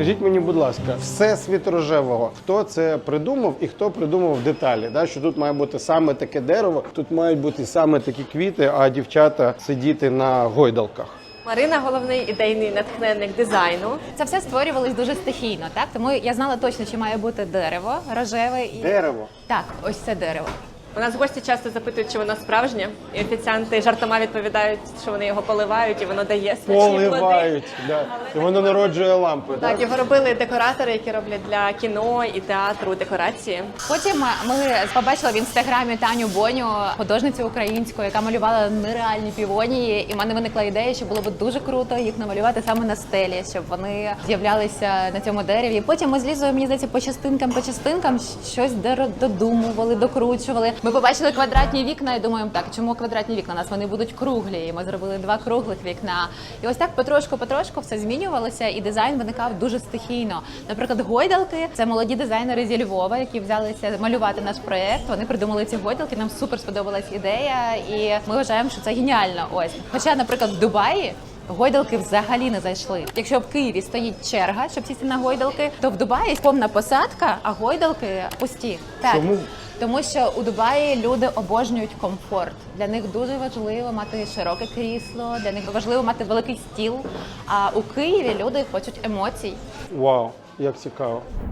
Скажіть мені, будь ласка, все світ рожевого. Хто це придумав і хто придумав деталі? Да? Що тут має бути саме таке дерево, тут мають бути саме такі квіти, а дівчата сидіти на гойдалках. Марина головний ідейний натхненник дизайну. Це все створювалось дуже стихійно, так тому я знала точно, чи має бути дерево рожеве і Дерево. так, ось це дерево. У нас гості часто запитують, чи воно справжнє, і офіціанти жартома відповідають, що вони його поливають і воно дає смачні плоди. Поливають. Да. І воно народжує лампи. Так, його робили декоратори, які роблять для кіно і театру декорації. Потім ми побачили в інстаграмі Таню Боню, художницю українську, яка малювала нереальні півонії. І в мене виникла ідея, що було б дуже круто їх намалювати саме на стелі, щоб вони з'являлися на цьому дереві. Потім ми з Лізою, мені здається, по частинкам, по частинкам щось додумували, докручували. Ми побачили квадратні вікна і думаємо, так чому квадратні вікна? У нас вони будуть круглі. І ми зробили два круглих вікна. І ось так потрошку, потрошку все змінювалося, і дизайн виникав дуже стихійно. Наприклад, гойдалки це молоді дизайнери зі Львова, які взялися малювати наш проект. Вони придумали ці гойдалки. Нам супер сподобалась ідея, і ми вважаємо, що це геніально. Ось, хоча, наприклад, в Дубаї. Гойдалки взагалі не зайшли. Якщо в Києві стоїть черга, щоб сісти на гойдалки, то в Дубаї повна посадка, а гойдалки пусті. Так. Чому? Тому що у Дубаї люди обожнюють комфорт. Для них дуже важливо мати широке крісло, для них важливо мати великий стіл. А у Києві люди хочуть емоцій. Вау, як цікаво.